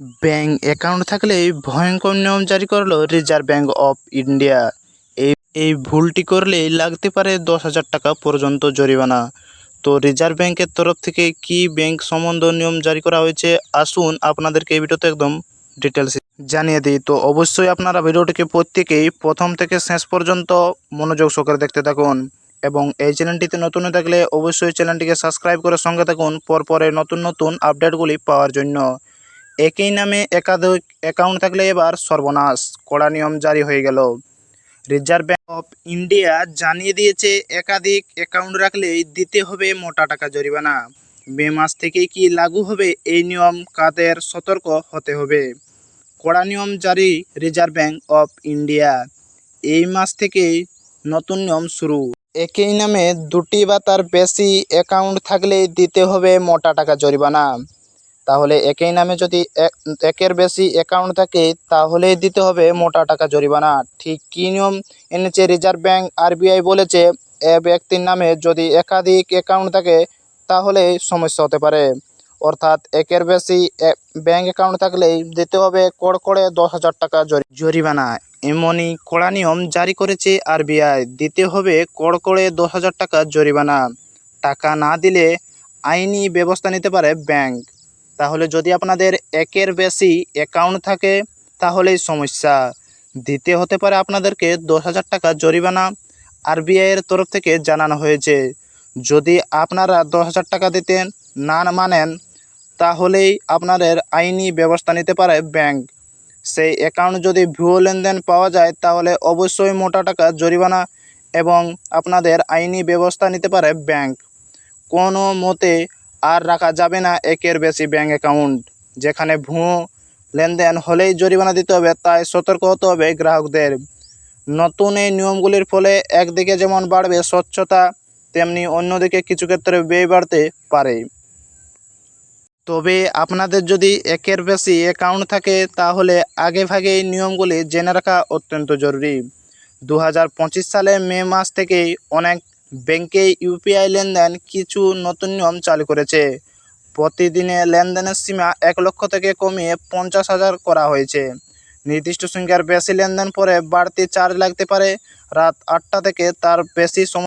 Bank account থাকলেই ভয়ঙ্কর নিয়ম জারি করল রিজার্ভ ব্যাঙ্ক অফ ইন্ডিয়া। এই এই ভুলটি করলেই লাগতে পারে দশ হাজার টাকা পর্যন্ত জরিমানা। তো রিজার্ভ ব্যাঙ্কের তরফ থেকে কি ব্যাংক সম্বন্ধ নিয়ম জারি করা হয়েছে আসুন আপনাদেরকে এই ভিডিওতে একদম ডিটেলসে জানিয়ে দিই। তো অবশ্যই আপনারা ভিডিওটিকে প্রত্যেকেই প্রথম থেকে শেষ পর্যন্ত মনোযোগ সহকারে দেখতে থাকুন এবং এই চ্যানেলটিতে নতুন থাকলে অবশ্যই চ্যানেলটিকে সাবস্ক্রাইব করে সঙ্গে থাকুন। পরপরে নতুন নতুন আপডেটগুলি পাওয়ার জন্য। একই নামে একাধিক অ্যাকাউন্ট থাকলে এবার সর্বনাশ, কড়া নিয়ম জারি হয়ে গেল। রিজার্ভ ব্যাঙ্ক অফ ইন্ডিয়া জানিয়ে দিয়েছে, একাধিক অ্যাকাউন্ট রাখলেই দিতে হবে মোটা টাকা জরিমানা। মে মাস থেকেই কি লাগু হবে এই নিয়ম, কাদের সতর্ক হতে হবে? কড়া নিয়ম জারি রিজার্ভ ব্যাঙ্ক অফ ইন্ডিয়া এই মাস থেকেই নতুন নিয়ম শুরু। একই নামে দুটি বা তার বেশি অ্যাকাউন্ট থাকলেই দিতে হবে মোটা টাকা জরিমানা। তাহলে একই নামে যদি এক- একের বেশি অ্যাকাউন্ট থাকে, তাহলেই দিতে হবে মোটা টাকা জরিমানা। ঠিক কী নিয়ম? এনেছে রিজার্ভ ব্যাংক আরবিআই বলেছে, এ ব্যক্তির নামে যদি একাধিক অ্যাকাউন্ট থাকে, তাহলে সমস্যা হতে পারে। অর্থাৎ একের বেশি ব্যাংক অ্যাকাউন্ট থাকলেই দিতে হবে কড়কড়ে দশ হাজার টাকা জরি- জরিমানা। এমনই কড়া নিয়ম জারি করেছে আরবিআই দিতে হবে কড়কড়ে দশ হাজার টাকা জরিমানা। টাকা না দিলে আইনি ব্যবস্থা নিতে পারে ব্যাংক তাহলে যদি আপনাদের একের বেশি অ্যাকাউন্ট থাকে, তাহলেই সমস্যা। দিতে হতে পারে আপনাদেরকে দশ হাজার টাকা জরিমানা আরবিআইয়ের তরফ থেকে জানানো হয়েছে। যদি আপনারা দশ হাজার টাকা দিতেন, না মানেন, তাহলেই আপনাদের আইনি ব্যবস্থা নিতে পারে ব্যাংক। সেই অ্যাকাউন্ট যদি ভুয়ো লেনদেন পাওয়া যায়, তাহলে অবশ্যই মোটা টাকা জরিমানা এবং আপনাদের আইনি ব্যবস্থা নিতে পারে ব্যাংক। কোনো মতে আর রাখা যাবে না একের বেশি ব্যাঙ্ক অ্যাকাউন্ট যেখানে ভুয়ো লেনদেন হলেই জরিমানা দিতে হবে, তাই সতর্ক হতে হবে গ্রাহকদের। নতুন এই নিয়মগুলির ফলে একদিকে যেমন বাড়বে স্বচ্ছতা, তেমনি অন্যদিকে কিছু ক্ষেত্রে ব্যয় বাড়তে পারে। তবে আপনাদের যদি একের বেশি অ্যাকাউন্ট থাকে, তাহলে আগে ভাগে এই নিয়মগুলি জেনে রাখা অত্যন্ত জরুরি। দু হাজার পঁচিশ সালে মে মাস থেকেই অনেক ব্যাংকে ইউপিআই লেনদেন কিছু নতুন নিয়ম চালু করেছে। প্রতিদিনে লেনদেনের সীমা এক লক্ষ থেকে কমিয়ে পঞ্চাশ হাজার করা হয়েছে। নির্দিষ্ট সংখ্যার বেশি লেনদেন পরে বাড়তি চার্জ লাগতে পারে। রাত আটটা থেকে তার বেশি সময়